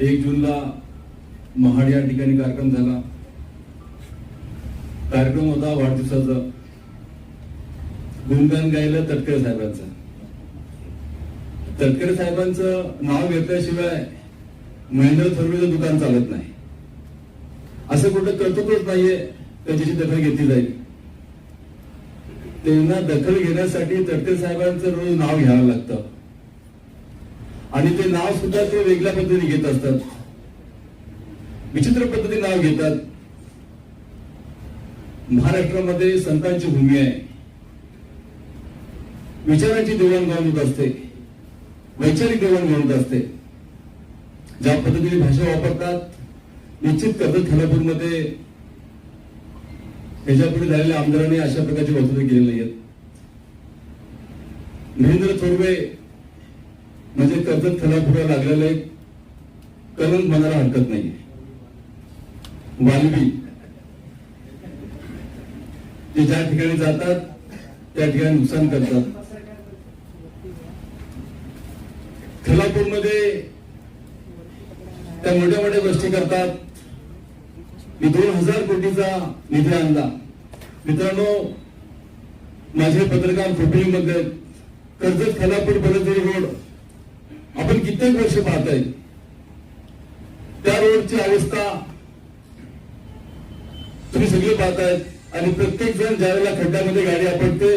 एक जूनला महाड या ठिकाणी कार्यक्रम झाला. कार्यक्रम होता वाढदिवसाचा. गुणगान गायलं तटकरे साहेबांचं. तटकरे साहेबांचं नाव घेतल्याशिवाय महेंद्र थोरवेचं दुकान चालत नाही. असं कुठं कर्तृत्वच नाहीये त्याची दखल घेतली जाईल. त्यांना दखल घेण्यासाठी तटकरे साहेबांचं रोज नाव घ्यावं लागतं. आणि ते नाव सुद्धा ते वेगळ्या पद्धतीने घेत असतात. विचित्र पद्धतीने नाव घेतात. महाराष्ट्रामध्ये संतांची भूमी आहे. विचारांची देवाणघेवाण होत असते. वैचारिक देवाणघेवाण होत असते. ज्या पद्धतीने भाषा वापरतात निश्चित कर्जत खानापूरमध्ये त्याच्यापुढे झालेल्या आमदारांनी अशा प्रकारची वक्तव्य केली नाहीत महेंद्र थोरवे कर्जत खलापुरा लागलेलं एक कलंक म्हणायला हरकत नाही वालवी. ते ज्या ठिकाणी जातात त्या ठिकाणी नुकसान करतात. खलापूरमध्ये त्या मोठ्या मोठ्या गोष्टी करतात. मी दोन हजार कोटीचा निधी आणला. मित्रांनो माझे पत्रकार खोपडीमध्ये कर्जत खलापूर बलदेवी रोड हो, कित्येक वर्ष पाहताय त्या रोडची अवस्था तुम्ही सगळे पाहतायत आणि प्रत्येक जण ज्यावेळेला खड्ड्यामध्ये गाडी आपटते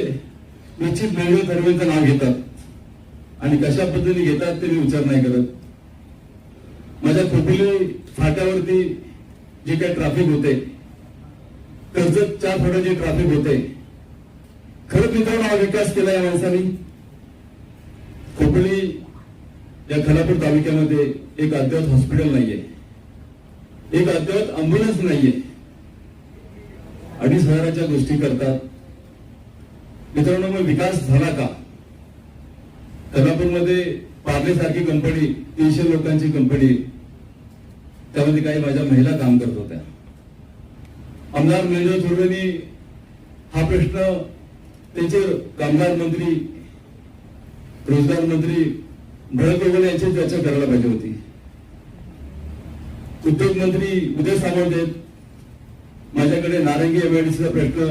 निश्चित मेळवे थर्वेचं नाव घेतात. आणि कशा पद्धतीने घेतात ते मी विचार नाही करत. माझ्या खोपिली फाट्यावरती जे काही ट्रॅफिक होते कर्जत चार फळं जे ट्रॅफिक होते. खरंच मित्रांनो हा विकास केला या माणसाने. खोपली या खलापूर तालुक्यामध्ये एक अद्यावत हॉस्पिटल नाहीये. एक अद्यावत अँब्युलन्स नाहीये. अडीच हजाराच्या गोष्टी करतात. मित्रांनो मग विकास झाला का? खलापूरमध्ये पार्लेसारखी कंपनी तीनशे लोकांची कंपनी त्यामध्ये काही माझ्या महिला काम करत होत्या. आमदार मेजर थोरवेंनी हा प्रश्न त्यांचे कामगार मंत्री रोजगार मंत्री भरत गोगोले यांची चर्चा करायला पाहिजे होती. उद्योग मंत्री उदय सामंत आहेत. माझ्याकडे नारंगी एमआयडीसीचा प्रश्न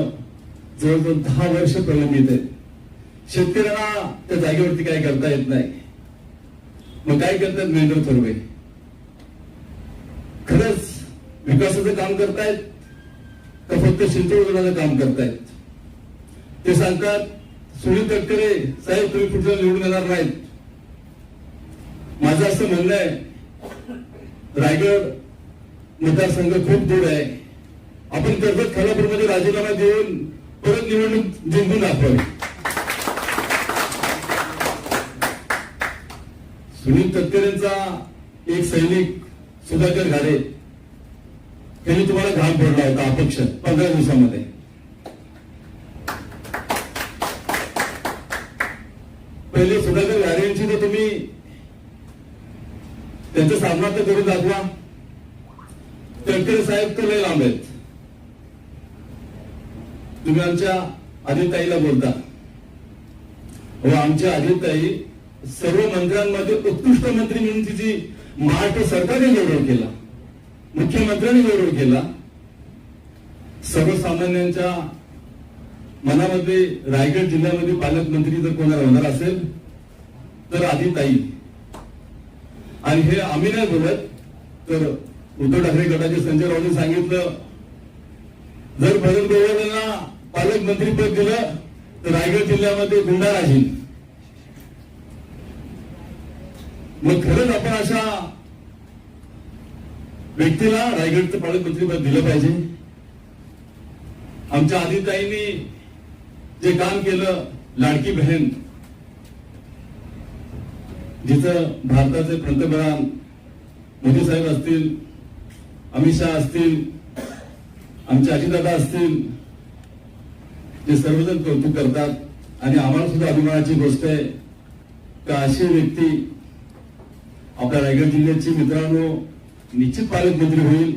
जवळजवळ दहा वर्ष प्रलंबित आहे. शेतकऱ्यांना त्या जागेवरती काय करता येत नाही. मग काय करतात महेंद्र थोरवे? खरंच विकासाचं काम करतायत का फक्त शिंतोडचं काम करतायत? ते सांगतात सुनील तटकरे साहेब तुम्ही पुढचं निवडून येणार नाहीत? माझं असं म्हणणं आहे रायगड मतदारसंघ खूप दूर आहे. आपण कर्जत खालापूरमध्ये राजीनामा देऊन परत निवडणूक जिंकून दाखवावी सुनील तटकरेंचा एक सैनिक सुधाकर घारे त्यांनी तुम्हाला घाम पडला होता अपक्ष पंधरा दिवसामध्ये. पहिले सुधाकर घारे यांची तर तुम्ही त्यांचा सामना तर करून दाखवा. तटकरे साहेब तर लय लांब आहेत तुम्ही आमच्या आदिताईला बोलता. व आमच्या आदिताई सर्व मंत्र्यांमध्ये उत्कृष्ट मंत्री म्हणून तिची महाराष्ट्र सरकारने गौरव केला. मुख्यमंत्र्यांनी गौरव केला. सर्वसामान्यांच्या मनामध्ये रायगड जिल्ह्यामध्ये पालकमंत्री जर कोणाला होणार असेल तर आदिताई आणि हे आम्ही नाही बोलत. तर उद्धव ठाकरे गटाचे संजय राऊत सांगितलं. जर भरत गोवर्धनला पालकमंत्री पद दिलं तर रायगड जिल्ह्यामध्ये गुंडा राहील. मग खरंच आपण अशा व्यक्तीला रायगडचं पालकमंत्रीपद दिलं पाहिजे. आमच्या आदिताईंनी जे काम केलं लाडकी बहीण जिथं भारताचे पंतप्रधान मोदी साहेब असतील अमित शहा असतील आमचे अजितदादा असतील जे सर्वजण कौतुक करतात आणि आम्हाला सुद्धा अभिमानाची गोष्ट आहे का अशी व्यक्ती आपल्या रायगड जिल्ह्याची मित्रांनो निश्चित पालकमंत्री होईल.